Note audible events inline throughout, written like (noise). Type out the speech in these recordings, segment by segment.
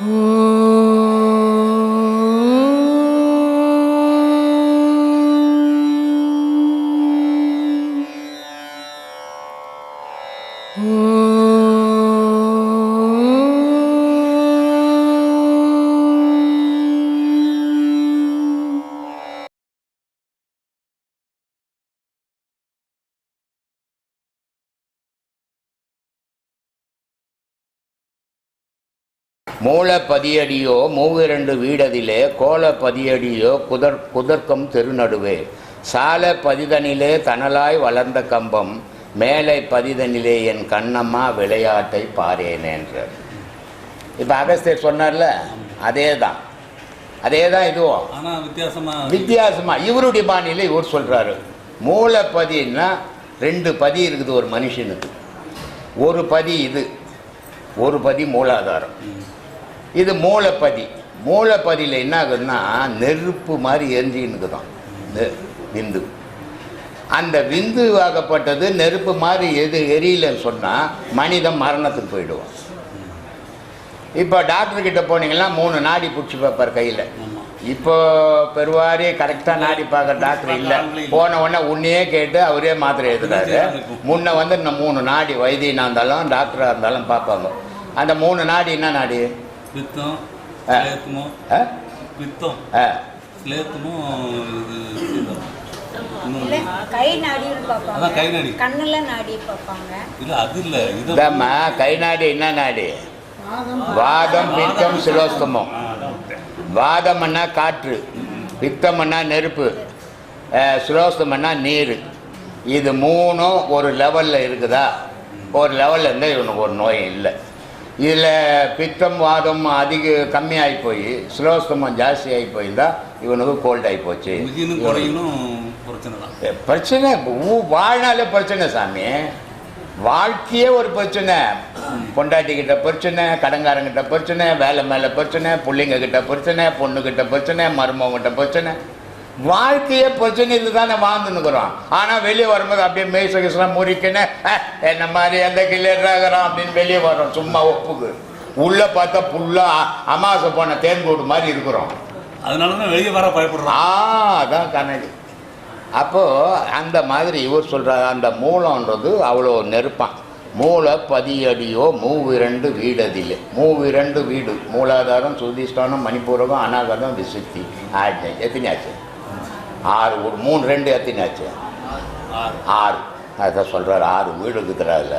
(gasps) Oh. மூல பதியடியோ மூவிரண்டு வீடதிலே கோல பதியடியோ குதர் குதர்க்கம் தெருநடுவே. சால பதிதனிலே தனலாய் வளர்ந்த கம்பம் மேலை பதிதனிலே என் கண்ணம்மா விளையாட்டை பாரேனேன்றார் இப்போ அகஸ்தியர் சொன்னார்ல அதே தான் அதே தான் இதுவும் ஆனா வித்தியாசமா வித்தியாசமா. இவருடைய பாணியில் இவர் சொல்றாரு. மூலப்பதின்னா ரெண்டு பதி இருக்குது ஒரு மனுஷனுக்கு. ஒரு பதி இது ஒரு பதி மூலாதாரம். இது மூலப்பதி. மூலப்பதியில் என்ன ஆகுதுன்னா நெருப்பு மாதிரி எரிஞ்சின்னு தான் விந்து. அந்த விந்து ஆகப்பட்டது நெருப்பு மாதிரி எது எரியலன்னு சொன்னால் மனிதன் மரணத்துக்கு போயிடுவான். இப்போ டாக்டர் கிட்ட போனீங்கன்னா மூணு நாடி பிடிச்சி பார்ப்பார் கையில். இப்போ பெருவாரி கரெக்டாக நாடி பார்க்குற டாக்டர் இல்லை. போன உடனே உன்னையே கேட்டு அவரே மாத்திரை எழுதுறாரு. முன்ன வந்து இந்த மூணு நாடி வைத்தியனாக இருந்தாலும் டாக்டராக இருந்தாலும் பார்ப்பாங்க. அந்த மூணு நாடி என்ன நாடி? பித்தம்? பித்தம். கை நாடி. கண்ணுல நாடி பார்ப்பாங்க. இல்ல அது இல்ல. இது இதாம்மா கை நாடி என்ன நாடி? வாதம் பித்தம் சிலோஸ்தமம். வாதம்னா காற்று பித்தம்னா நெருப்பு அஹ், சிலோஸ்தமன்னா நீர். இது மூணும் ஒரு லெவலில் இருக்குதா? ஒரு லெவலில் இருந்தால் இவனுக்கு ஒரு நோய் இல்லை. இதில் பித்தம் வாதம் அதிக கம்மியாகி போய் சிலோஸ்தமம் ஜாஸ்தி ஆகி போயிருந்தா இவனுக்கு கோல்ட் ஆகி போச்சு. பிரச்சனை தான். பிரச்சனை வாழ்நாளே பிரச்சனை சாமி. வாழ்க்கையே ஒரு பிரச்சனை. பொண்டாட்டி கிட்ட பிரச்சனை கடங்காரங்கிட்ட பிரச்சனை வேலை மேலே பிரச்சனை பிள்ளைங்க கிட்ட பிரச்சனை பொண்ணுகிட்ட பிரச்சனை மருமகிட்ட பிரச்சனை. வாழ்க்கையே பிரச்சனை இதுதானே வாழ்ந்துன்னுக்குறோம் ஆனால் வெளியே வரும்போது அப்படியே மேய்ச கிசலாம் முறிக்கணும் அஹ், என்ன மாதிரி எந்த கிளியராகிறான் அப்படின்னு வெளியே வரோம் சும்மா ஒப்புக்கு. உள்ளே பார்த்தா ஃபுல்லாக அமாவாசை போன தேன்கூடு மாதிரி இருக்கிறோம். அதனால தான் வெளியே வர பயப்படுறோம். ஆ அதான் கணக்கு அப்போது அந்த மாதிரி இவர் சொல்கிறார் அந்த மூலன்றது அவ்வளோ நெருப்பான். மூல பதியடியோ மூவிரண்டு வீடதில்லை. மூவிரண்டு வீடு. மூலாதாரம் சுதிஷ்டானம் மணிப்பூரகம் அநாகதம் விசுத்தி. ஆஜ்ஞை எத்தனையாச்சு ஆறு ஒரு மூணு ரெண்டு எத்தனையாச்சு ஆறு. ஆறு அதான் சொல்கிறார் ஆறு வீடு இருக்குதுறால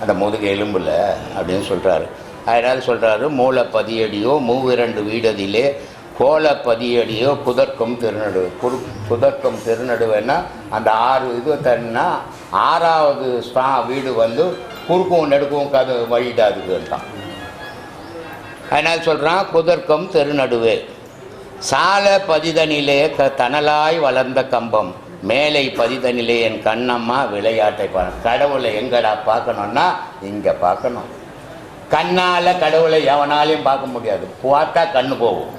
அந்த முதுகு எலும்பில் அப்படின்னு சொல்கிறாரு அதனால் சொல்கிறாரு மூல பதியடியோ மூவிரண்டு வீடதிலே கோல பதியடியோ குதர்க்கம் திருநடு குறு குதர்க்கம் திருநடுவேன்னா அந்த ஆறு இது தன்னா ஆறாவது ஸ்டா வீடு வந்து குறுக்கும் நெடுக்கும் கது வழிடாதுதான் அதனால் சொல்கிறான் குதர்க்கம் தெருநடுவே. சால பதிதனிலே க தனலாய் வளர்ந்த கம்பம். மேலை பதிதனிலே என் கண்ணம்மா விளையாட்டை பாரு கடவுளை எங்கடா பார்க்கணுன்னா இங்கே பார்க்கணும். கண்ணால் கடவுளை எவனாலையும் பார்க்க முடியாது. பார்த்தா கண்ணு போகும்.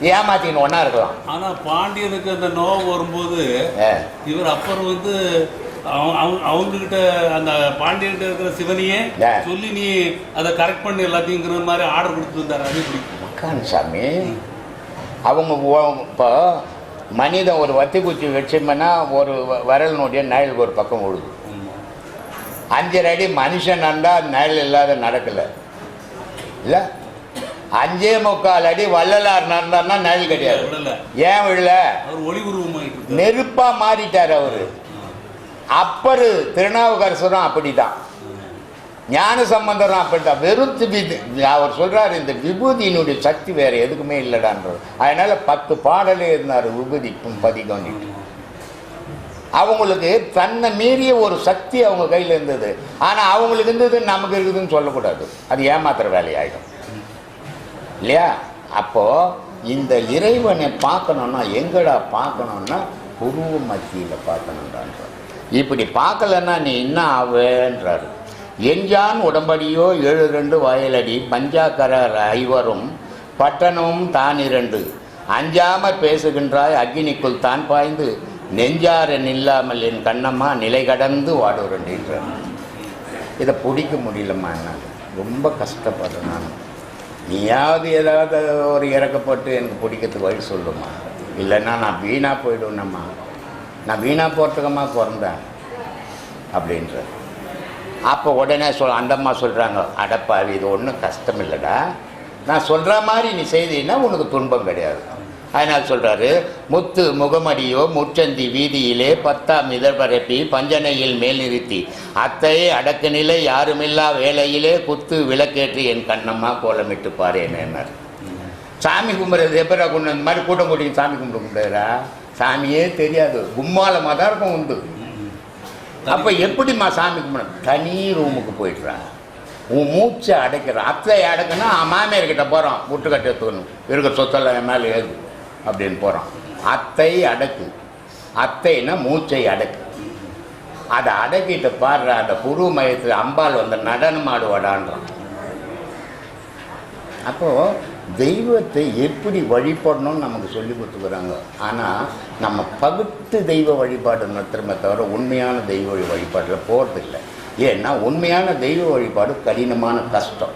ஏமாத்தின்னு ஒன்றா இருக்கலாம். ஆனா பாண்டியனுக்கு அந்த நோவு வரும்போது இவர் அப்பர் வந்து அவங்க- அவங்க அவங்க கிட்ட அந்த பாண்டியன்கிட்ட இருக்கிற சிவனையே. சொல்லி நீ அதை கரெக்ட் பண்ணி எல்லாத்தையுங்கிற மாதிரி ஆர்டர் கொடுத்துருந்தாரு அது பிடிக்கும் உக்கான் சாமி. அவங்க இப்போ மனிதன் ஒரு வத்தி குச்சி வச்சோம்னா ஒரு விரலினுடைய நிழல் ஒரு பக்கம் விழுது. அஞ்சரை அடி மனுஷன் நடந்தால் நிழல் இல்லாத நடக்கலை. இல்லை? அஞ்சே முக்கால் அடி வள்ளலார் நடந்தார்னா நிழல் கிடையாது. ஏன் விழல? அவர் ஒளி உருவமாயிட்டு இருக்காரு. நெருப்பா மாறிட்டார் அவரு. அப்பரு திருநாவுக்கரசரும் அப்படிதான். ஞான சம்பந்தரும் அப்படிதான் வெறும் விபூதி அவர் சொல்றாரு இந்த விபூதியினுடைய சக்தி வேற எதுக்குமே இல்லைடான்றது அதனால பத்து பாடலே இருந்தார் விபூதி பதிகம்னு. அவங்களுக்கு தன்னை மீறிய ஒரு சக்தி அவங்க கையில் இருந்தது. ஆனால் அவங்களுக்கு இருந்தது நமக்கு இருக்குதுன்னு சொல்லக்கூடாது. அது ஏமாத்துற வேலையாயிடும். இல்லையா? அப்போ இந்த இறைவனை பார்க்கணுன்னா எங்கடா பார்க்கணுன்னா புருவ மத்தியில் பார்க்கணுன்றான்றார் இப்படி பார்க்கலன்னா நீ என்ன ஆவேன்றாரு? எஞ்சான் உடம்படியோ ஏழு ரெண்டு வயலடி பஞ்சாக்கரர் ஐவரும் பட்டணமும் தான் இரண்டு அஞ்சாம பேசுகின்றாய் அக்னிக்குள் தான் பாய்ந்து. நெஞ்சாரன் இல்லாமல் என் கண்ணம்மா நிலை கடந்து வாடுறேன்றார் இதை பிடிக்க முடியலம்மா என்னால். ரொம்ப கஷ்டப்படுறேன் நான். நீயாவது ஏதாவது ஒரு இறக்கப்பட்டு எனக்கு பிடிக்கிறதுக்கு வழி சொல்லுமா? இல்லைன்னா நான் வீணாக போயிடுவேனம்மா. நான் வீணாக போகிறதுக்கம்மா பிறந்தேன்? அப்படின்ற அப்போ உடனே சொல் அந்தம்மா சொல்கிறாங்க அடப்பாவி இது ஒன்றும் கஷ்டம் இல்லைடா. நான் சொல்கிற மாதிரி நீ செய்தீன்னா உனக்கு துன்பம் கிடையாது. அதனால் சொல்கிறாரு முத்து முகமடியோ முச்சந்தி வீதியிலே பத்தாம் இதழ் பரப்பி பஞ்சனையில் மேல் நிறுத்தி. அத்தையே அடக்க நிலை யாருமில்லா வேலையிலே குத்து விளக்கேற்றி என் கண்ணம்மா கோலமிட்டு பாருன்னார் சாமி கும்பிட்றது எப்படா கொண்டு இந்த மாதிரி கூட்டம் கூட்டிங்க சாமி கும்பிட முடியாதா சாமியே தெரியாது. கும்மாலமாக தான் இருக்கும் உண்டு. அப்போ எப்படிம்மா சாமி கும்பிடணும் தனி ரூமுக்கு போயிடுறா உன் மூச்சை அடைக்கிறான் அத்தை அடக்குன்னா மாமியார்கிட்ட போகிறான் முட்டுக்கட்டை தூணும் இருக்க சொத்தெல்லாம் என் மேலே ஏது அப்படின்னு போகிறான் அத்தை அடக்கு. அத்தைன்னா மூச்சை அடக்கு. அதை அடக்கிட்டு பாடுற அந்த புரு மயத்தில் அம்பாள் வந்து நடனம் ஆடுவாடான்றான் அப்போது தெய்வத்தை எப்படி வழிபடணும்னு நமக்கு சொல்லி கொடுத்துக்கிறாங்க. ஆனால் நம்ம பகுத்து தெய்வ வழிபாடு நடத்துகிறோமே தவிர உண்மையான தெய்வ வழி வழிபாட்டில் போகிறதில்ல ஏன்னா உண்மையான தெய்வ வழிபாடு கடினமான கஷ்டம்.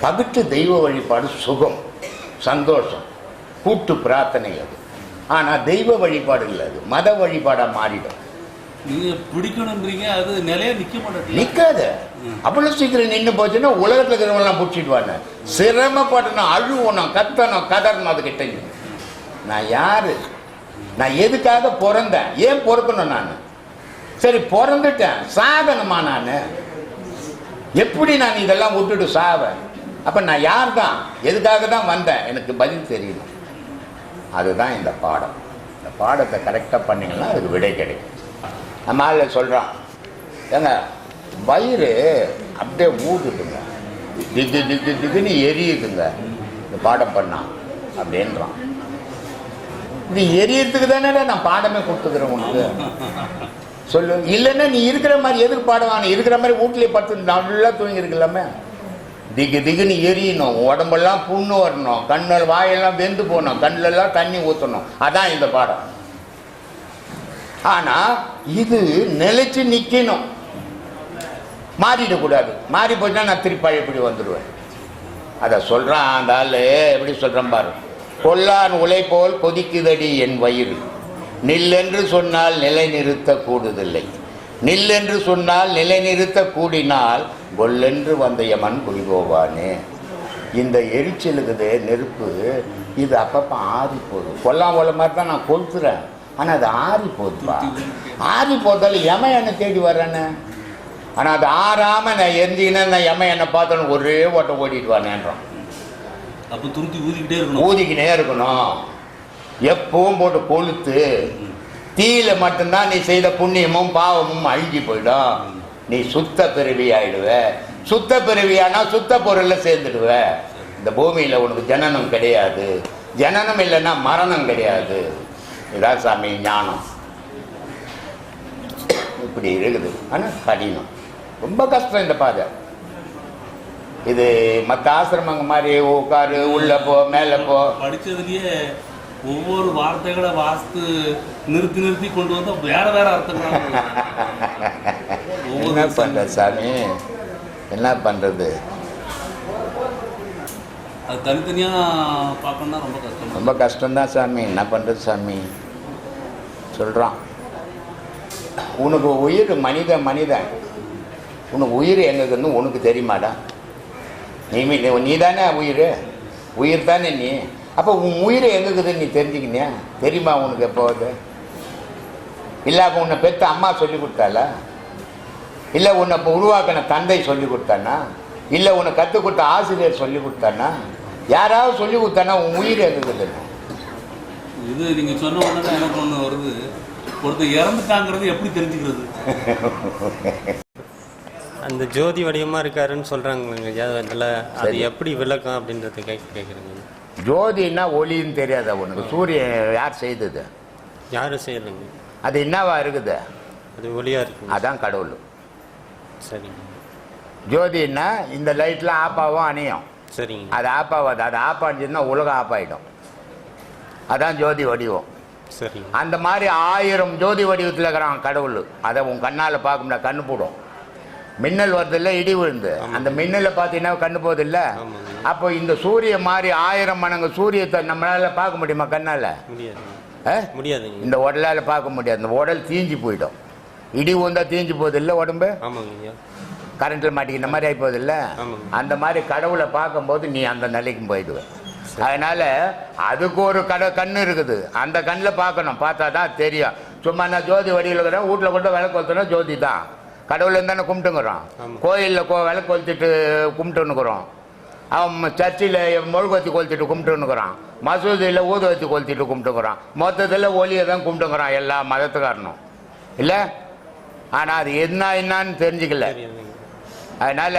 பகுத்து தெய்வ வழிபாடு சுகம் சந்தோஷம் கூட்டு பிரார்த்தனை அது. ஆனால் தெய்வ வழிபாடு இல்லை அது. மத வழிபாடாக மாறிடும். நீங்க பிடிக்கணுன்றீங்க அது நிலையா நிக்க மாட்டேங்குது. நிற்காத அவ்வளோ சீக்கிரம் நின்று போச்சுன்னா உலகத்தில் இருக்கிறவங்களாம் பிடிச்சிடுவாங்க. சிரமப்படணும் அழுவணும் கத்தணும் கதறணும் அதுக்கிட்ட நான் யாரு? நான் எதுக்காக பிறந்தேன்? ஏன் பொறுக்கணும் நான்? சரி பிறந்துட்டேன். சாகணுமா நான்? எப்படி நான் இதெல்லாம் விட்டுட்டு சாவேன்? அப்போ நான் யார் தான் எதுக்காக தான் வந்தேன்? எனக்கு பதில் தெரியணும் அதுதான் இந்த பாடம். இந்த பாடத்தை கரெக்டாக பண்ணிங்கன்னா அதுக்கு விடை கிடைக்கும். நம்ம ஆள் சொல்கிறான் ஏங்க வயிறு அப்படியே ஊதுதுங்க திக்கு திக்கு திக்குன்னு எரியுதுங்க. இந்த பாடம் பண்ணான் அப்படின்றான். இது எரியறதுக்கு தானே நான் பாடமே கொடுத்துக்கிறேன் உனக்கு. சொல்லு இல்லைன்னா நீ இருக்கிற மாதிரி எதுக்கு பாடுவான் இருக்கிற மாதிரி வீட்லேயே படுத்து நல்லா தூங்கி இருக்கலாமே திக்கு திக்குன்னு எரியணும். உடம்பெல்லாம் புண்ணு வரணும். கண்ணில் வாயெல்லாம் வெந்து போகணும். கண்ணிலெல்லாம் தண்ணி ஊற்றணும் அதான் இந்த பாடம். ஆனால் இது நிலைச்சு நிற்கணும் மாறிடக்கூடாது. மாறி போச்சுன்னா நான் திருப்பி பழையபடி வந்துடுவேன் அதை சொல்கிறான் அந்த ஆள். எப்படி சொல்கிறேன் பாரு. கொல்லான் உலை போல் கொதிக்குதடி என் வயிறு. நில்லென்று சொன்னால் நிலை நிறுத்த கூடுதில்லை. நில்லென்று சொன்னால் நிலை நிறுத்த கூடினால் கொல்லென்று வந்த யமன் குடிபோவானே இந்த எரிச்சலுக்குது நெருப்பு இது அப்பப்போ ஆறி போகுது கொல்லாம் போல மாதிரி தான் நான் கொளுத்துறேன். ஆனால் அது ஆறி போதுப்பா ஆறி போதால் யமன் என்னை தேடி வர்றேன்னு ஆனால் அது ஆறாம நான் எரிஞ்சிங்கன்னா நான் எம என்னை பார்த்தோன்னு ஒரே ஓட்டம் ஓடிட்டு வரேன்றான். அப்ப துருத்தி ஊதிக்கிட்டே இருக்கணும். ஊதிக்கினே இருக்கணும். எப்பவும் போட்டு கொளுத்து. தீயில மட்டும்தான் நீ செய்த புண்ணியமும் பாவமும் அழிஞ்சு போயிடும். நீ சுத்த பிறவி ஆயிடுவ. சுத்த பிறவியானா சுத்த பொருள்ல சேர்ந்துடுவ. இந்த பூமியில உனக்கு ஜனனம் கிடையாது. ஜனனம் இல்லைன்னா மரணம் கிடையாது. இதான் சாமி ஞானம். இப்படி இருக்குது. ஆனால் கடினம். ரொம்ப கஷ்டம் இந்த பாதை. இது மற்ற ஆசிரமங்க மாதிரி உட்காரு உள்ள போ மேலே போ. படிச்சதுலயே ஒவ்வொரு வார்த்தைகளை வாசித்து நிறுத்தி நிறுத்தி கொண்டு வந்தா வேற வேற அர்த்தங்கள் என்ன பண்ற சாமி? என்ன பண்றது? அது தனித்தனியா பார்க்கணும்னா ரொம்ப கஷ்டம். ரொம்ப கஷ்டம்தான் சாமி. என்ன பண்றது சாமி? சொல்றான். உனக்கு உயிர் மனித மனிதன். உனக்கு உயிர் எங்கன்னு உனக்கு தெரியுமாடா? நீ நீ தானே உயிர்? உயிர் தானே நீ? அப்போ உன் உயிர் எங்குக்குதுன்னு நீ தெரிஞ்சுக்கினியா? தெரியுமா உனக்கு எப்போது? இல்லை அப்போ உன்னை பெற்ற அம்மா சொல்லி கொடுத்தாளா? இல்லை உன்னை இப்போ உருவாக்கின தந்தை சொல்லி கொடுத்தானா? இல்லை உன்னை கற்றுக் கொடுத்த ஆசிரியர் சொல்லி கொடுத்தானா? யாராவது சொல்லி கொடுத்தானா உன் உயிர் எங்குக்குதுன்னு இது நீங்க சொன்ன உடனே எனக்கு ஒண்ணு வருது. ஒருத்தர் இறந்துட்டாங்கிறது எப்படி தெரிஞ்சுக்கிறது? (laughs) அந்த ஜோதி வடிவமாக இருக்காருன்னு சொல்கிறாங்க அதில் அது சரி. எப்படி விளக்கம் அப்படின்றத கேட்க கேட்குறேங்க ஜோதின்னா ஒளின்னு தெரியாதா உனக்கு? சூரியன் யார் செய்தது? யாரும் செய்யலைங்க அது என்னவா இருக்குது? அது ஒளியாக இருக்குங்க. அதான் கடவுள். சரிங்க. ஜோதின்னா இந்த லைட்லாம் ஆப்பாவும் அணியும். சரிங்க. அது ஆப்பாவாது அது ஆப்பாஞ்சுன்னா உலகம் ஆப்பாயிடும். அதான் ஜோதி வடிவம். சரிங்க. அந்த மாதிரி ஆயிரம் ஜோதி வடிவத்தில் இருக்கிறான் கடவுள். அதை உன் கண்ணால் பார்க்க முடியாது கண்ணு போடும். மின்னல் வருது இல்ல இடி விழுந்து. அந்த மின்னலை பார்த்தீங்கன்னா கண்ணு ஆமாங்க. அப்போ இந்த சூரிய மாதிரி ஆயிரம் மடங்கு சூரியத்தை நம்மளால பார்க்க முடியுமா கண்ணால? முடியாதுங்க. இந்த உடலால பார்க்க முடியாது. இந்த உடல் தீஞ்சு போயிடும். இடி உந்தா தீஞ்சு போகுது இல்ல உடம்பு கரண்ட்ல மாட்டிக்கிற மாதிரி ஆகி போகுது இல்ல ஆமாங்க. அந்த மாதிரி கடவுளை பார்க்கும்போது நீ அந்த நிலைக்கு போயிடுவ. அதனால அதுக்கு ஒரு கட கண்ணு இருக்குது. அந்த கண்ணில் பார்க்கணும். பார்த்தா தான் தெரியும். சும்மா நான் ஜோதி வடிவில் இருக்கிறேன் வீட்டில் கொண்டு விளக்கு கொளுத்துனா ஜோதி தான். கடவுள் தானே கும்பிட்டுங்கிறோம். கோயிலில் கோ விளக்கு கொளுத்திட்டு கும்பிட்டுன்னுக்குறோம் அவன் சர்ச்சில் மெழுகுவத்தி கொளுத்திட்டு கும்பிட்டுன்னுக்குறான் மசூதியில் ஊதுவத்தி கொளுத்திட்டு கும்பிட்டுக்குறான் மொத்தத்தில் ஒளியை தான் கும்பிட்டுங்கிறான் எல்லா மதத்துக்காரனும். இல்லை? ஆனால் அது என்ன என்னன்னு தெரிஞ்சுக்கல. அதனால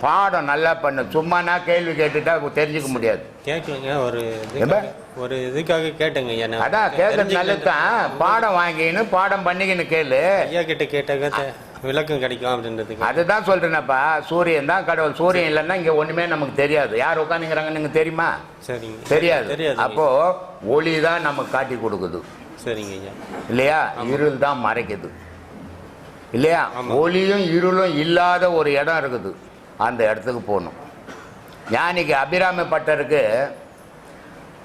பாடம் நல்லா பண்ணு. சும்மா நான் கேள்வி கேட்டுட்டா தெரிஞ்சுக்க முடியாது. கேட்கலங்க ஒரு ஒரு இதுக்காக கேட்டேங்க அதான் கேட்கறது. நல்லது தான் பாடம் வாங்கின்னு பாடம் பண்ணிக்கின்னு கேளு. ஐயா கிட்ட கேட்டாக்க தெ- விளக்கம் கிடைக்கும் அப்படின்றதுக்கு. அதுதான் சொல்றேனப்பா. சூரியன் தான் கடவுள். சூரியன் இல்லைன்னா இங்க ஒண்ணுமே நமக்கு தெரியாது. யார் உட்காந்துங்கிறாங்கன்னு எனக்கு தெரியுமா? சரிங்க. தெரியாது. தெரியாது. அப்போ ஒளி தான் நமக்கு காட்டி கொடுக்குது. சரிங்க ஐயா. இல்லையா? இருள் தான் மறைக்குது. இல்லையா. ஒளியும் இருளும் இல்லாத ஒரு இடம் இருக்குது. அந்த இடத்துக்கு போகணும். ஞானிக்கு அபிராமி பட்டருக்கு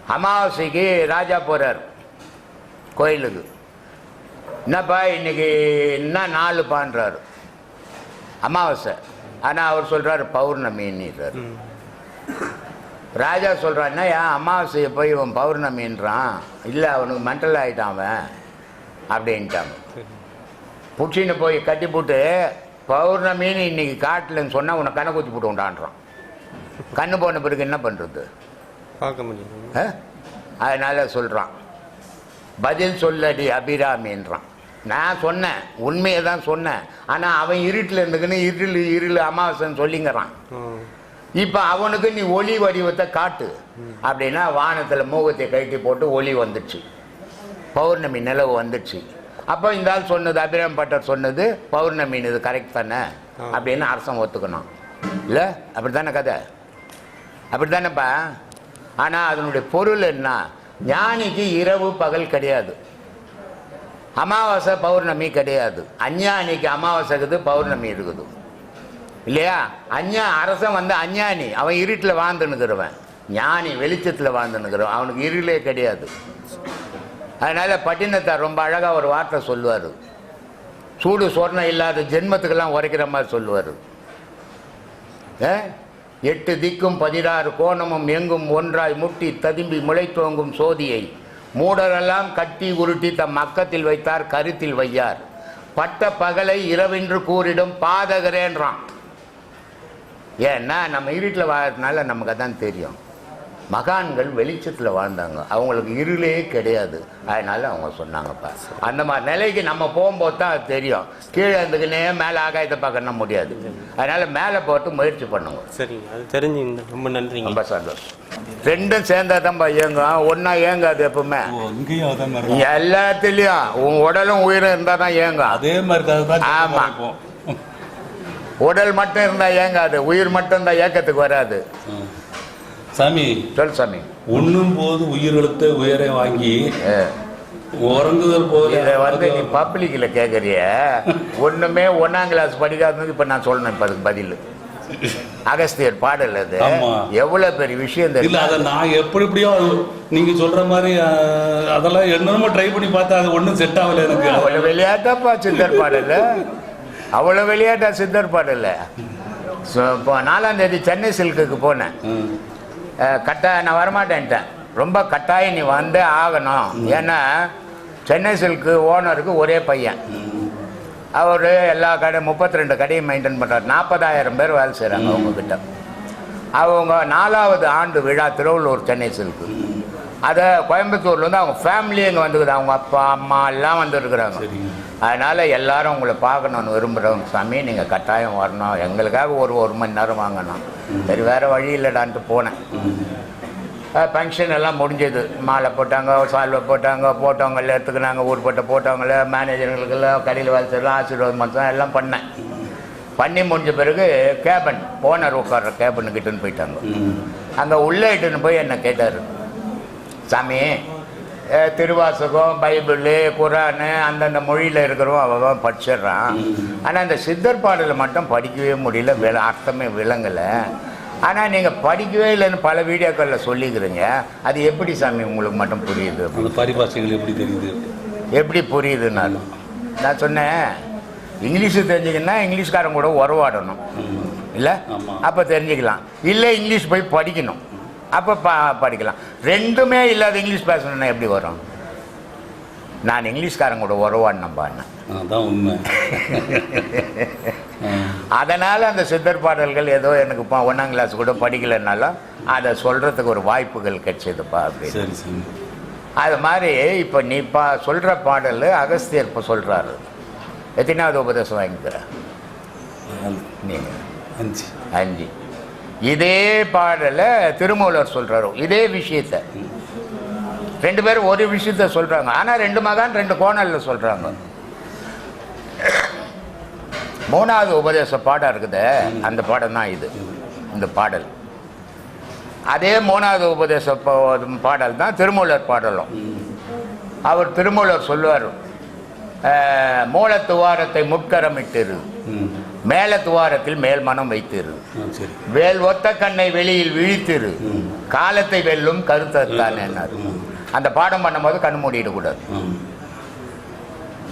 அமாவாசைக்கு ராஜா போறார். கோயிலுக்கு. என்னப்பா இன்னைக்கு என்ன நாலு பான்றாரு அமாவாசை. ஆனால் அவர் சொல்றாரு பௌர்ணமின்னுறாரு. ராஜா சொல்கிறான் ஏன் அமாவாசையை போய் இவன் பௌர்ணமின்றான்? இல்லை அவனுக்கு மென்டல் ஆகிட்டான் அவன். அப்படின்ட்டாங்க. சரி. புச்சின்னு போய் கட்டி போட்டு பௌர்ணமின்னு இன்னைக்கு காட்டலன்னு சொன்னால் உன்னை கண்ணை குத்தி போட்டு உண்டான்றான் கண்ணு போன பிறகு என்ன பண்ணுறது பார்க்க முடியும் அதனால சொல்கிறான் பதில் சொல்லடி அபிராமின்றான். நான் சொன்னேன் உண்மையை தான் சொன்னேன். ஆனால் அவன் இருட்டில் இருந்துக்குன்னு இருள் இருள் அமாவாசைன்னு சொல்லிங்கிறான். இப்போ அவனுக்கு நீ ஒளி வடிவத்தை காட்டு. அப்படின்னா வானத்தில் மூகத்தை கழட்டி போட்டு ஒளி வந்துடுச்சு. பௌர்ணமி நிலவு வந்துடுச்சு. அப்போ இந்த ஆள் சொன்னது அபிராம் பட்டர் சொன்னது பௌர்ணமின்னு இது கரெக்ட் தானே. அப்படின்னு அரசன் ஒத்துக்கணும். இல்லை? அப்படி தானே கதை? அப்படி தானேப்பா ஆனால் அதனுடைய பொருள் என்ன? ஞானிக்கு இரவு பகல் கிடையாது. அமாவாசை பௌர்ணமி கிடையாது. அஞ்ஞானிக்கு அமாவாசை இருக்குது பௌர்ணமி இருக்குது. இல்லையா? அஞ்ஞா அரசன் வந்து அஞ்ஞானி. அவன் இருட்டில் வாழ்ந்துன்னுக்கிறவன் ஞானி வெளிச்சத்தில் வாழ்ந்துன்னுக்கிறவன் அவனுக்கு இருளே கிடையாது. அதனால் பட்டினத்தார் ரொம்ப அழகாக ஒரு வார்த்தை சொல்லுவார். சூடு சொர்ணம் இல்லாத ஜென்மத்துக்கெல்லாம் உரைக்கிற மாதிரி சொல்லுவார். எட்டு திக்கும் பதினாறு கோணமும் எங்கும் ஒன்றாய் முட்டி ததும்பி முளைத்தோங்கும் சோதியை. மூடரெல்லாம் கட்டி உருட்டி தம் மக்கத்தில் வைத்தார் கருத்தில் வையார். பட்ட பகலை இரவென்று கூறிடும் பாதகரேன்றான். ஏன்னா நம்ம இருட்டில் வாழ்றதுனால நமக்கு அதான் தெரியும். மகான்கள் வெளிச்சத்தில் வாழ்ந்தாங்க. அவங்களுக்கு இருளே கிடையாது. அதனால அவங்க சொன்னாங்கப்பா. அந்த மாதிரி நிலைக்கு நம்ம போகும்போது தான் அது தெரியும். கீழே இருந்துக்குன்னே மேலே ஆகாயத்தை பார்க்கணும் முடியாது. அதனால மேலே போட்டு முயற்சி பண்ணுங்க சரிங்க. அது தெரிஞ்சுங்க ரொம்ப நன்றிங்க. ரொம்ப சந்தோஷம். ரெண்டும் சேர்ந்தா தான்ப்பா இயங்கும். ஒன்றா இயங்காது எப்பவுமே. எல்லாத்துலேயும். உன் உடலும் உயிரும் இருந்தால் தான் இயங்கும். அதே மாதிரி கதை தான் ஆமா. இப்போ உடல் மட்டும் இருந்தால் இயங்காது. உயிர் மட்டும் இருந்தால் இயக்கத்துக்கு வராது. சாமி சொல் சாமி. உண்ணும் போது உயிரெழுத்து உயரை வாங்கி. உறங்குதல் போது இதை வந்து நீ பப்ளிக்கில் கேட்குறிய ஒன்றுமே ஒன்றாம் கிளாஸ் படிக்காதது இப்போ நான் சொல்லணும் இப்போ அதுக்கு பதில். அகஸ்தியர் பாடல் அது. எவ்வளோ பெரிய விஷயம் இல்ல தெரியும் அத நான் எப்படி எப்படியோ அது- நீங்க சொல்ற மாதிரி அதெல்லாம் என்னமோ ட்ரை பண்ணி பார்த்தா அது ஒண்ணும் செட் ஆகல எனக்கு. அவ்வளோ விளையாட்டாப்பா சித்தர் பாடல். அவ்வளோ விளையாட்டா சித்தர் பாடல். இப்போ நாலாம் தேதி சென்னை சில்க்குக்கு போனேன். கட்டாயம் நான் வரமாட்டேன்ட்டேன். ரொம்ப கட்டாயம் நீ வந்தே ஆகணும். ஏன்னா சென்னை சில்க்கு ஓனருக்கு ஒரே பையன். அவர் எல்லா கடை முப்பத்தி ரெண்டு கடையும் மெயின்டைன் பண்ணுறாரு நாற்பதாயிரம் பேர் வேலை செய்கிறாங்க அவங்கக்கிட்ட அவங்க நாலாவது ஆண்டு விழா திருவள்ளூர் சென்னை சில்க்கு. அதை கோயம்புத்தூர்லேருந்து அவங்க ஃபேமிலி இங்கே வந்துக்குது அவங்க அப்பா அம்மா எல்லாம் வந்துருக்குறாங்க. அதனால் எல்லாரும் உங்களை பார்க்கணுன்னு விரும்புகிறவங்க சாமி நீங்கள் கட்டாயம் வரணும். எங்களுக்காக ஒரு ஒரு மணி நேரம் வாங்கணும். சரி வேறு வழி இல்லைடான்ட்டு போனேன். ஃபங்க்ஷன் எல்லாம் முடிஞ்சது. மாலை போட்டாங்க சால்வை போட்டாங்க போட்டவங்க எல்லாம் எடுத்துக்கினாங்க ஊர்பட்ட போட்டவங்கள மேனேஜர்களுக்கெல்லாம் கடையில் வேலை செய்யலாம் ஆசீர்வாதம் பண்ணலாம் எல்லாம் பண்ணேன். பண்ணி முடிஞ்ச பிறகு கேபன் ஓனர் உட்கார்ற கேபனு கிட்டன்னு போயிட்டாங்க. அங்கே உள்ளே இட்டுன்னு போய் என்னை கேட்டார். சாமி. திருவாசகம் பைபிள் குரானு அந்தந்த மொழியில் இருக்கிறவன் அவன் படிச்சிடுறான். ஆனால் இந்த சித்தர் பாடலை மட்டும் படிக்கவே முடியல விள அர்த்தமே விளங்கலை. ஆனால் நீங்கள் படிக்கவே இல்லைன்னு பல வீடியோக்களில் சொல்லிக்கிறீங்க. அது எப்படி சாமி உங்களுக்கு மட்டும் புரியுது? அந்த பரிபாஷைகள் எப்படி தெரியுது? எப்படி புரியுதுன்னாலும் நான் சொன்னேன் இங்கிலீஷு தெரிஞ்சுக்கன்னா இங்கிலீஷ்காரன் கூட உறவாடணும். இல்லை. அப்போ தெரிஞ்சுக்கலாம். இல்லை இங்கிலீஷ் போய் படிக்கணும். அப்போ ப படிக்கலாம். ரெண்டுமே இல்லாத இங்கிலீஷ் பேசணும்னா எப்படி வரும்? நான் இங்கிலீஷ்காரன் கூட உறவாடினப்பா என்ன அதான் உண்மை. (laughs) அதனால் அந்த சித்தர் பாடல்கள் ஏதோ எனக்கு இப்போ ஒன்றாம் கிளாஸ் கூட படிக்கலைன்னாலும் அதை சொல்கிறதுக்கு ஒரு வாய்ப்புகள் கிடைச்சதுப்பா அப்படின்னு. அது மாதிரி இப்போ நீ பா சொல்கிற பாடல் அகஸ்தியர் இப்போ சொல்கிறாரு எத்தனாவது உபதேசம் வாங்கிக்கிற நீ அஞ்சு. அஞ்சு. இதே பாடலை திருமூலர் சொல்கிறாரு இதே விஷயத்த. ரெண்டு பேரும் ஒரு விஷயத்த சொல்கிறாங்க ஆனால் ரெண்டு மகான் ரெண்டு கோணலில் சொல்கிறாங்க மூணாவது உபதேச பாடம் இருக்குது அந்த பாடம் தான் இது இந்த பாடல். அதே மூணாவது உபதேச பாடல் தான் திருமூலர் பாடலும். அவர் திருமூலர் சொல்லுவார் மூலத்துவாரத்தை துவாரத்தை மேல துவாரத்தில் மேல் மனம் வைத்திரு சரி. வேல் ஒத்த கண்ணை வெளியில் விழித்திரு. காலத்தை வெல்லும் கருத்தத்தான் அந்த பாடம் பண்ணும்போது கண் மூடிடக்கூடாது.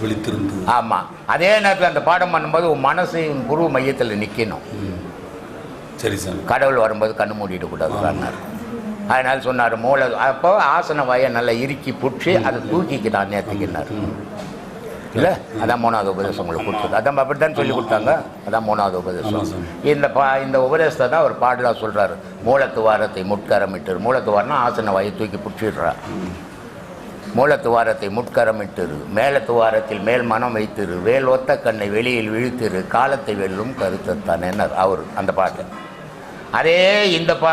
விழித்திருந்து. ஆமாம் அதே நேரத்தில் அந்த பாடம் பண்ணும்போது உன் மனசு உன் புருவ மையத்தில் நிற்கணும் சரி சாமி கடவுள் வரும்போது கண்ணு மூடிடக்கூடாது சொன்னார் அதனால சொன்னார் மூளை அப்போ ஆசன வாயை நல்லா இறுக்கி புடிச்சு அதை தூக்கிக்கிட்டான் நேற்றுக்கினார் இல்லை? அதான் மூணாவது உபதேசம் உங்களுக்கு கொடுத்தது. அதான் அப்படி தான் சொல்லி கொடுத்தாங்க. அதான் மூணாவது உபதேசம். சாமி. இந்த பா இந்த உபதேசத்தை தான் அவர் பாடலாக சொல்கிறாரு மூலத்துவாரத்தை முட்கரமிட்டு மூலத்துவாரம்னா ஆசன வாயை தூக்கி பிடிச்சிடுறா. மூலத்துவாரத்தை முட்கரமிட்டிரு. மேல துவாரத்தில் மேல் மனம் வைத்திரு. வேல் ஒத்த கண்ணை வெளியில் விழித்திரு. காலத்தை வெல்லும் கருத்தத்தான் என்ன அவர் அந்த பாட்டு. அதே இந்த பா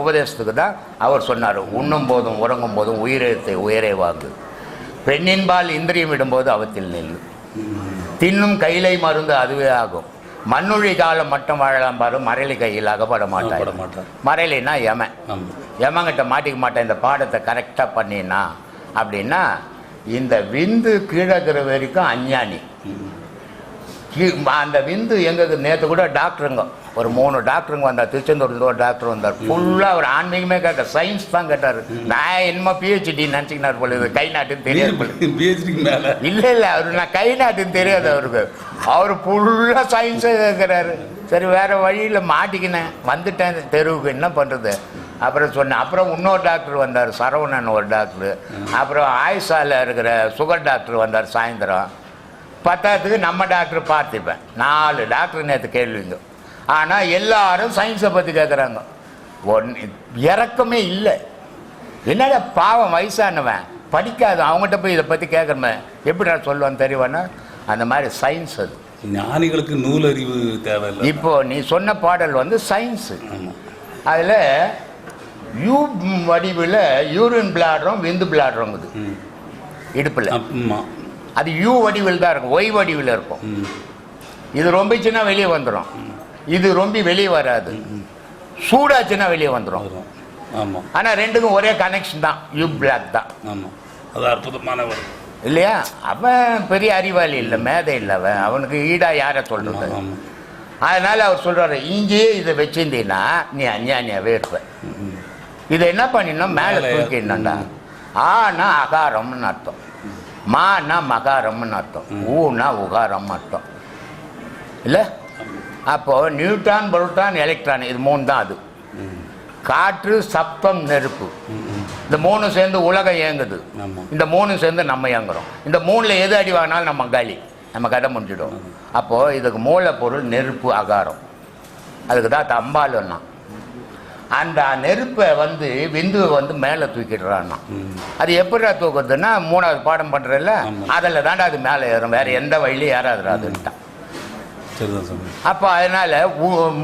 உபதேசத்துக்கு தான் அவர் சொன்னார். உண்ணும் போதும் உறங்கும் போதும் உயிரெழுத்தை உயரே வாங்கு. பெண்ணின்பால் இந்திரியம் விடும்போது அவத்தில் நெல்லு தின்னும் கையிலை மருந்து அதுவே ஆகும். மண்ணுழி காலம் மட்டும் வாழலாம் பாரு மரளி கையில் அகப்பட மாட்டார் மரளினா யமன் ஆமாம் எமங்கிட்ட மாட்டிக்க மாட்டேன் இந்த பாடத்தை கரெக்டாக பண்ணினா. அப்படின்னா இந்த விந்து கீழக்கிற வரைக்கும் அஞ்ஞானி. அந்த விந்து எங்களுக்கு நேற்று கூட டாக்டருங்க ஒரு மூணு டாக்டருங்க வந்தார். திருச்செந்தூர்லேருந்து ஒரு டாக்டர் வந்தார். ஃபுல்லாக அவர் ஆன்மீகமே கேட்க சயின்ஸ் தான் கேட்டார். நான் என்னமோ பிஹெச்டி நினச்சிக்கினார் போல இது. கை நாட்டுன்னு தெரியாது போல. பிஹெச்டிக்கு மேலே. இல்லை இல்லை அவர் நான் கை நாட்டுன்னு தெரியாது அவருக்கு. அவர் ஃபுல்லாக சயின்ஸே கேட்குறாரு. சரி வேறு வழியில் மாட்டிக்கினேன். வந்துட்டேன். தெருவுக்கு என்ன பண்ணுறது அப்புறம் சொன்னேன். அப்புறம் இன்னொரு டாக்டர் வந்தார். சரவணன் ஒரு டாக்டர் அப்புறம் ஆயுஷாவில் இருக்கிற சுகர் டாக்டர் வந்தார் சாயந்தரம். பத்தாத்துக்கு நம்ம டாக்டர் பார்த்துப்பேன். நாலு டாக்டர் நேற்று கேள்விங்க. ஆனால் எல்லாரும் சயின்ஸை பற்றி கேட்குறாங்க ஒன் இறக்கமே இல்லை. என்னடா பாவம் வயசானவன்? படிக்காத அவங்ககிட்ட போய் இதை பற்றி கேட்குறமே எப்படி நான் சொல்லுவேன் தெரியுவானா அந்த மாதிரி சயின்ஸ் அது. ஞானிகளுக்கு நூலறிவு தேவையில்லை. இப்போ நீ சொன்ன பாடல் வந்து சயின்ஸு அதில் யூ வடிவில் யூரின் பிளாடுறோம் விந்து பிளாடுறோங்குது இடுப்பில். அது யூ வடிவில் தான் இருக்கும். ஒய் வடிவில் இருக்கும். இது ரொம்பிச்சுன்னா வெளியே வந்துடும் இது ரொம்ப வெளியே வராது. சூடாச்சுன்னா வெளியே வந்துடும் ஆமாம் ஆனால் ரெண்டுக்கும் ஒரே கனெக்ஷன் தான். யூ பிளாக் தான். ஆமாம் அது அற்புதமானவர் இல்லையா? அவன் பெரிய அறிவாளி இல்லை மேதை இல்லை அவன். அவனுக்கு ஈடா யாரை ஆமாம் அதனால அவர் சொல்றாரு இங்கேயே இதை வச்சிருந்தீங்கன்னா நீ அஞ்ஞானியாவே இருப்ப. இதை என்ன பண்ணிடணும்? மேலே மேலே தூக்கிடணும்டா ஆனா அகாரம்னு அர்த்தம். மானா மகாரம்னு அர்த்தம். ஊனா உகாரம்னு அர்த்தம். இல்லை? அப்போ நியூட்ரான் புரோட்டான் எலக்ட்ரான் இது மூணு தான் அது. காற்று சப்தம் நெருப்பு. இந்த மூணு சேர்ந்து உலகம் இயங்குது. இந்த மூணு சேர்ந்து நம்ம இயங்குறோம். இந்த மூணில் எது அடி வாங்கினாலும் நம்ம காலி நம்ம கதை முடிஞ்சிடும். அப்போது இதுக்கு மூலப்பொருள் நெருப்பு அகாரம். அதுக்கு தான் தம்பாலுன்னா. அந்த நெருப்பை வந்து விந்துவை வந்து மேலே தூக்கிடுறான்னா. அது எப்படிடா தூக்குறதுன்னா மூணாவது பாடம் பண்ணுறல. அதில் தாண்டா அது மேலே ஏறும். வேறு எந்த வழியிலும் ஏறாதுடா அதுன்ட்டான். சரிதான் சாமி அப்போ அதனால்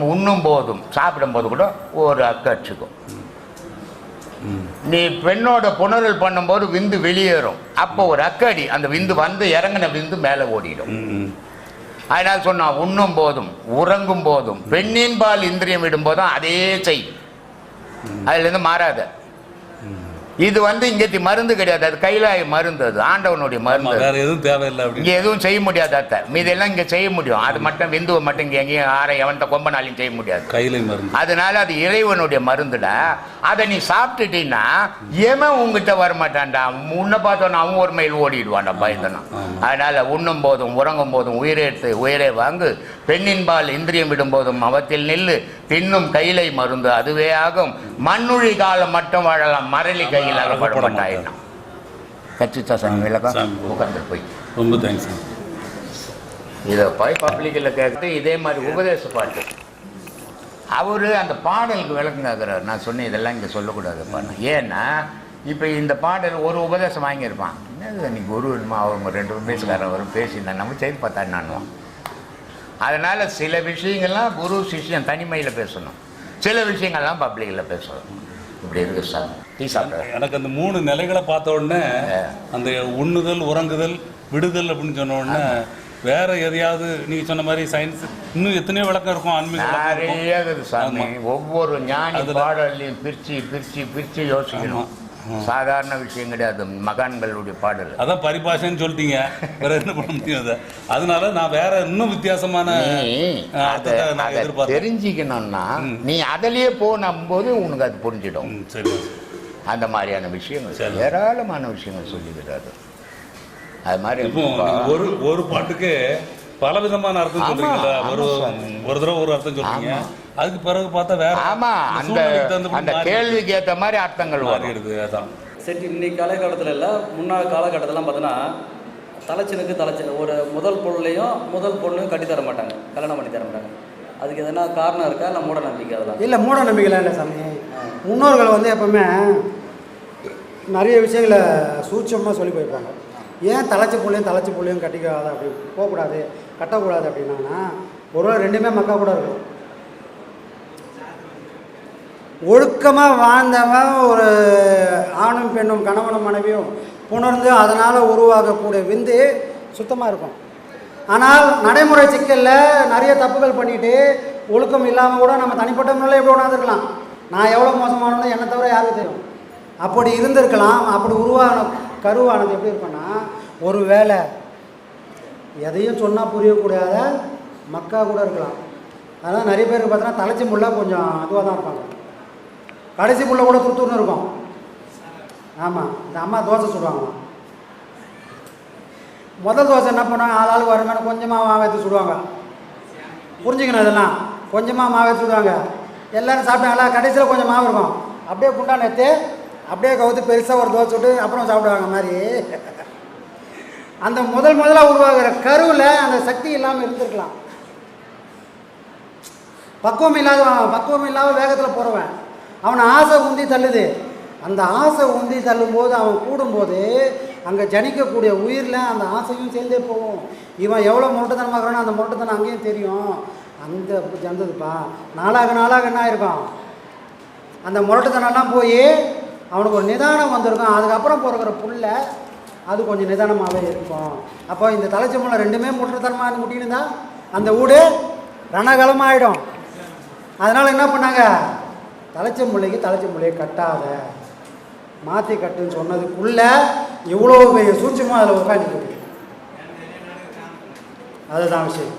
உண்ணும் போதும் சாப்பிடும் போது கூட ஒரு அக்கு அடிச்சுக்கும் ம். நீ பெண்ணோட புணரல் பண்ணும்போது விந்து வெளியேறும். அப்போ ஒரு அக்கடி அந்த விந்து வந்து இறங்கின விந்து மேலே ஓடிடும். அதனால சொன்னான் உண்ணும் போதும் உறங்கும் போதும் பெண்ணின் பால் இந்திரியம் விடும் போதும் அதே செய். அதுலேருந்து மாறாத. இது வந்து இங்கே மருந்து கிடையாது. அது கைலாய மருந்து அது. ஆண்டவனுடைய மருந்து. வேற எதுவும் தேவையில்லை இங்கே எதுவும் செய்ய முடியாது அத்தை. மீதெல்லாம் இங்கே செய்ய முடியும். அது மட்டும் விந்துவை மட்டும் இங்கே எங்கேயும் ஆற எவன்கிட்ட கொம்பனாலையும் செய்ய முடியாது. கையில மருந்து. அதனால அது இறைவனுடைய மருந்துடா அதை நீ சாப்பிட்டுட்டீன்னா எவன் உங்ககிட்ட வரமாட்டான்டா? உன்னை பார்த்தோன்னா அவன் ஒரு மைல் ஓடிடுவான்டா பயந்தனா. அதனால உண்ணும் போதும் உறங்கும் போதும் உயிரை எடுத்து உயிரை வாங்கு. பெண்ணின்பால் இந்திரியம் விடும் போதும் அவத்தில் நில்லு. தின்னும் கையிலை மருந்து அதுவே ஆகும். மண்ணுழி காலம் மட்டும் வாழலாம். மரளி கையில் அகப்பட மாட்டாயிடும் கச்சித்தா சாமி விளக்கம். உட்காந்து போய் ரொம்ப தேங்க்ஸ் இதை போய் பப்ளிக்கில் கேட்டு இதே மாதிரி உபதேச பாட்டு அவர் அந்த பாடலுக்கு விளக்குங்கிறார் நான் சொன்னேன் இதெல்லாம் இங்கே சொல்லக்கூடாது. ஏன்னா இப்போ இந்த பாடல் ஒரு உபதேசம் வாங்கியிருப்பான் என்னது நீ குரு என்னமோ அவங்க ரெண்டு உபதேசக்காரன் வரும் பேசியிருந்தேன் நம்ம செய்து பார்த்தா என்னான்னுவான் அதனால் சில விஷயங்கள்லாம் குரு சிஷ்யன் தனிமையில் பேசணும் சில விஷயங்கள்லாம் பப்ளிக்கில் பேசணும் இப்படி இருக்கு சார் டீ சாப்பிட்ற எனக்கு அந்த மூணு நிலைகளை பார்த்த உடனே அந்த உண்ணுதல் உறங்குதல் விடுதல் அப்படின்னு சொன்ன உடனே வேற எதையாவது நீங்க சொன்ன மாதிரி சயின்ஸ் இன்னும் எத்தனையோ விளக்கம் இருக்கும் ஆன்மீக. நிறைய இருக்குது சாமி. ஒவ்வொரு ஞானி பாடல்லையும் பிரிச்சு பிரிச்சு பிரிச்சு யோசிக்கணும். சாதாரண விஷயம் கிடையாது. மகான்களுடைய பாடல். அதான் பரிபாஷைன்னு சொல்லிட்டீங்க. வேற என்ன பண்ண முடியும் அதை? அதனால நான் வேற இன்னும் வித்தியாசமான தெரிஞ்சுக்கணும்னா நீ அதிலேயே போது உனக்கு அது புரிஞ்சிடும். சரி அந்த மாதிரியான விஷயங்கள். ஏராளமான விஷயங்கள் சொல்லிக்கிறாரு அது மாதிரி ஒரு ஒரு பாட்டுக்கு பல விதமான அர்த்தம் ஆமா ஒரு. ஒரு தடவை ஒரு அர்த்தம் சொல்றீங்க. அதுக்கு பிறகு பார்த்தா வேற ஆமா அந்த அந்த. கேள்விக்கு ஏற்ற மாதிரி அர்த்தங்கள் மாறிடுது அதான். சரி இன்னைக்கு காலகட்டத்தில் இல்லை முன்னாள் காலகட்டத்திலாம் பார்த்தீங்கன்னா தலைச்சனுக்கு தலைச்சன் ஒரு முதல் பொருளையும் முதல் பொண்ணையும் கட்டி தர மாட்டாங்க கல்யாணம் பண்ணி தர மாட்டாங்க. அதுக்கு எதனா காரணம் இருக்கா இல்லை மூட நம்பிக்கை அதெல்லாம்? இல்லை மூட நம்பிக்கைலாம் இல்லை சாமி. முன்னோர்கள் வந்து எப்பவுமே நிறைய விஷயங்களை சூட்சமாக சொல்லி போயிருப்பாங்க. ஏன் தலைச்சி புள்ளையும் தலைச்சி புள்ளையும் கட்டிக்காத அப்படி போகக்கூடாது கட்டக்கூடாது அப்படின்னாங்கன்னா ஒரு ரெண்டுமே மக்கா கூட இருக்கும். ஒழுக்கமாக வாழ்ந்தவன் ஒரு ஆணும் பெண்ணும் கணவனும் மனைவியும் புணர்ந்து அதனால் உருவாகக்கூடிய விந்து சுத்தமாக இருக்கும். ஆனால் நடைமுறை சிக்கலில் நிறைய தப்புகள் பண்ணிவிட்டு ஒழுக்கம் இல்லாமல் கூட நம்ம தனிப்பட்ட முறையில் எப்படி உணர்ந்துருக்கலாம்? நான் எவ்வளோ மோசமானது என்னை தவிர யாருக்கு தெரியும். அப்படி இருந்திருக்கலாம். அப்படி உருவான கருவானது எப்படி இருக்குன்னா ஒரு வேலை எதையும் சொன்னால் புரியக்கூடாத மக்கா கூட இருக்கலாம். அதனால் நிறைய பேருக்கு பார்த்தோன்னா தலைச்சி முள்ள கொஞ்சம் இதுவாக தான் இருப்பாங்க. கடைசி புள்ள கூட துருத்துருன்னு இருக்கும். ஆமாம் இந்த அம்மா தோசை சுடுவாங்க. முதல் தோசை என்ன பண்ணுவாங்க ஆள் ஆளுக்கு வர கொஞ்சமாக மாவு எடுத்து சுடுவாங்க. புரிஞ்சுக்கணும் இதெல்லாம். கொஞ்சமாக மாவு எடுத்து சுடுவாங்க. எல்லோரும் சாப்பிட்டாங்களா கடைசியில் கொஞ்சம் மாவு இருக்கும். அப்படியே குண்டான் எடுத்து அப்படியே கவுத்து பெருசாக ஒரு தோசை விட்டு அப்புறம் சாப்பிடுவாங்க மாதிரி. அந்த முதல் முதலாக உருவாகிற கருவில் அந்த சக்தி இல்லாமல் இருந்திருக்கலாம். பக்குவம் இல்லாத பக்குவம் இல்லாமல் வேகத்தில் போகிறவன் அவனை ஆசை உந்தி தள்ளுது. அந்த ஆசை உந்தி தள்ளும்போது அவன் கூடும்போது அங்கே ஜனிக்கக்கூடிய உயிரில் அந்த ஆசையும் சேர்ந்தே போகும். இவன் எவ்வளோ முரட்டத்தனமாக இருக்கிறானோ அந்த முரட்டத்தனம் அங்கேயும் தெரியும். அந்த ஜந்ததுப்பா நாளாக நாளாக என்ன ஆயிருக்கும்? அந்த முரட்டுத்தனம்லாம் போய் அவனுக்கு ஒரு நிதானம் வந்திருக்கும். அதுக்கப்புறம் பிறக்கிற புல்ல அது கொஞ்சம் நிதானமாகவே இருக்கும். அப்போ இந்த தலைச்சி ரெண்டுமே முரட்டுத்தனமாக முட்டின்னு தான் அந்த வீடு ரணகலமாகிடும் அதனால் என்ன பண்ணாங்க? தலைச்ச முல்லைக்கு தலைச்ச முல்லையை கட்டாத. மாற்றி கட்டுன்னு சொன்னதுக்குள்ள இவ்வளோ பெரிய சூட்சமாக அதில் உட்காந்துருக்கு அதுதான் விஷயம்.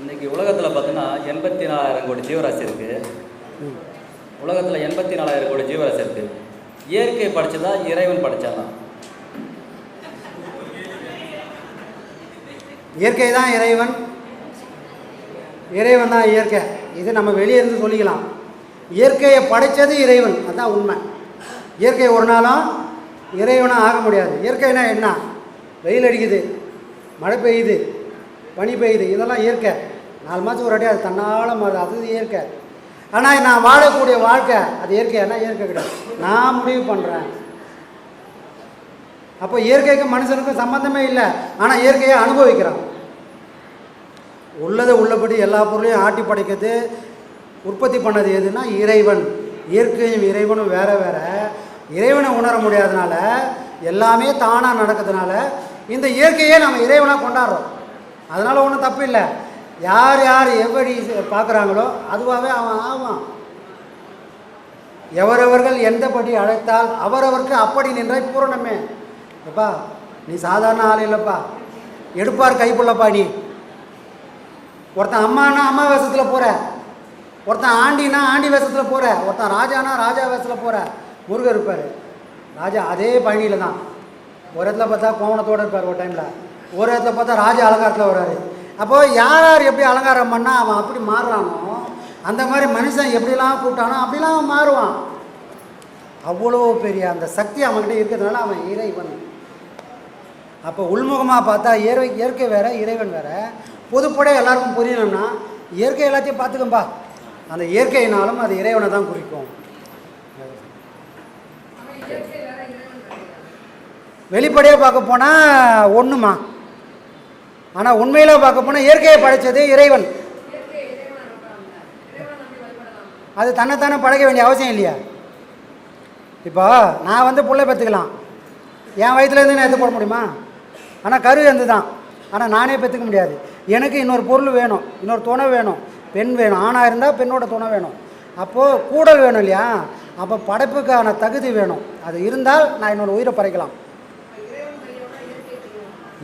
இன்னைக்கு உலகத்தில் பார்த்தீங்கன்னா எண்பத்தி நாலாயிரம் கோடி ஜீவராசி இருக்குது. உலகத்தில் எண்பத்தி நாலாயிரம் கோடி ஜீவராசி இருக்குது இயற்கை படைச்சதா இறைவன் படைச்சானா இயற்கை தான் இறைவன். இறைவன் தான் இயற்கை. இது நம்ம வெளியே இருந்து சொல்லிக்கலாம். இயற்கையை படைத்தது இறைவன். அதுதான் உண்மை. இயற்கை ஒரு நாளும் இறைவனாக ஆக முடியாது. இயற்கைனா என்ன? வெயில் அடிக்குது மழை பெய்யுது பனி பெய்யுது. இதெல்லாம் இயற்கை. நாலு மாதம் ஒரு அடி அது தன்னால் மாறுது. அது இயற்கை. ஆனால் நான் வாழக்கூடிய வாழ்க்கை அது இயற்கையானா இயற்கை கிடையாது. நான் முடிவு பண்ணுறேன் அப்போ இயற்கைக்கும் மனுஷனுக்கும் சம்மந்தமே இல்லை. ஆனால் இயற்கையை அனுபவிக்கிறான். உள்ளதை உள்ளபடி எல்லா பொருளையும் ஆட்டி படைக்கிறது உற்பத்தி பண்ணது எதுனா இறைவன். இயற்கையும் இறைவனும் வேற வேற. இறைவனை உணர முடியாதனால எல்லாமே தானாக நடக்கிறதுனால இந்த இயற்கையே நம்ம இறைவனாக கொண்டாடுறோம். அதனால் ஒன்றும் தப்பு இல்லை. யார் யார் எப்படி பார்க்குறாங்களோ அதுவாகவே அவன் ஆவான். எவரவர்கள் எந்தபடி அழைத்தால் அவரவருக்கு அப்படி நின்றாய் பூரணமே. எப்பா நீ சாதாரண ஆள் இல்லைப்பா. எடுப்பார் கைப்புள்ளப்பா நீ. ஒருத்தன் அம்மானா அம்மா வேஷத்தில் போகிற ஒருத்தன் ஆண்டினா ஆண்டி வேஷத்தில் போகிற ஒருத்தன் ராஜானா ராஜா வேஷத்தில் போகிற முருகர் இருப்பார். ராஜா அதே பழனியில் தான். ஒரு இடத்துல பார்த்தா கோவணத்தோடு இருப்பார் ஒரு டைமில் ஒரு இடத்துல பார்த்தா ராஜா அலங்காரத்தில் வர்றாரு. அப்போது யார் யார் எப்படி அலங்காரம் பண்ணால் அவன் அப்படி மாறுறானோ அந்த மாதிரி மனுஷன் எப்படிலாம் கூப்பிட்டானோ அப்படிலாம் அவன் மாறுவான். அவ்வளோ பெரிய அந்த சக்தி அவன்கிட்ட இருக்கிறதுனால அவன் இறைவன். அப்போ உள்முகமாக பார்த்தா இயற்கை இயற்கை வேறு இறைவன் வேறு. பொதுப்படையாக எல்லாருக்கும் புரியணும்னா இயற்கை எல்லாத்தையும் பார்த்துக்கம்பா. அந்த இயற்கையினாலும் அது இறைவனை தான் குறிக்கும். வெளிப்படையாக பார்க்க போனால் ஒன்றுமா ஆனால் உண்மையில் பார்க்க போனால் இயற்கையை படைத்தது இறைவன். அது தன்னைத்தானே படைக்க வேண்டிய அவசியம் இல்லையா? இப்போ நான் வந்து பிள்ளை பெற்றுக்கலாம் என் வயிற்றுலேருந்து நான் எது போட முடியுமா? ஆனால் கரு எந்து தான். ஆனால் நானே பெற்றுக்க முடியாது. எனக்கு இன்னொரு பொருள் வேணும் இன்னொரு துணை வேணும் பெண் வேணும் ஆணாக இருந்தால் பெண்ணோட துணை வேணும். அப்போது கூடல் வேணும் இல்லையா? அப்போ படைப்புக்கான தகுதி வேணும். அது இருந்தால் நான் இன்னொரு உயிரை படைக்கலாம்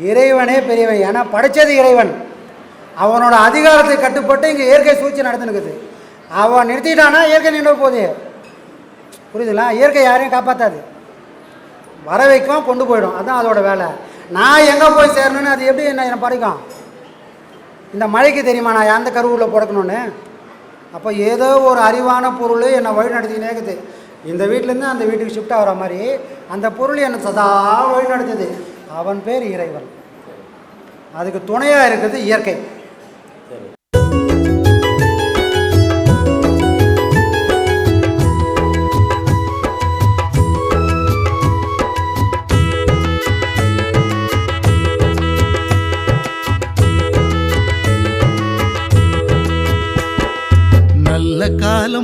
இறைவனே பெரியவன். ஏன்னா படைச்சது இறைவன். அவனோட அதிகாரத்தை கட்டுப்பட்டு இங்கே இயற்கை சூழ்ச்சி நடந்துனுக்குது. அவன் நிறுத்திட்டானா இயற்கை நின்று போகுது. புரியுதுங்களா? இயற்கை யாரையும் காப்பாற்றாது வர வைக்கும் கொண்டு போயிடும். அதான் அதோட வேலை. நான் எங்கே போய் சேரணும்னு அது எப்படி என்ன என்னை படைக்கும் இந்த மழைக்கு தெரியுமா நான் எந்த கருவூரில் பிறக்கணும்னு அப்போ ஏதோ ஒரு அறிவான பொருள் என்னை வழி நடத்திக்கினே இருக்குது. இந்த வீட்டிலேருந்து அந்த வீட்டுக்கு ஷிஃப்ட் ஆகிற மாதிரி அந்த பொருள் என்னை சதா வழி நடத்துது. அவன் பேர் இறைவன். அதுக்கு துணையாக இருக்கிறது இயற்கை.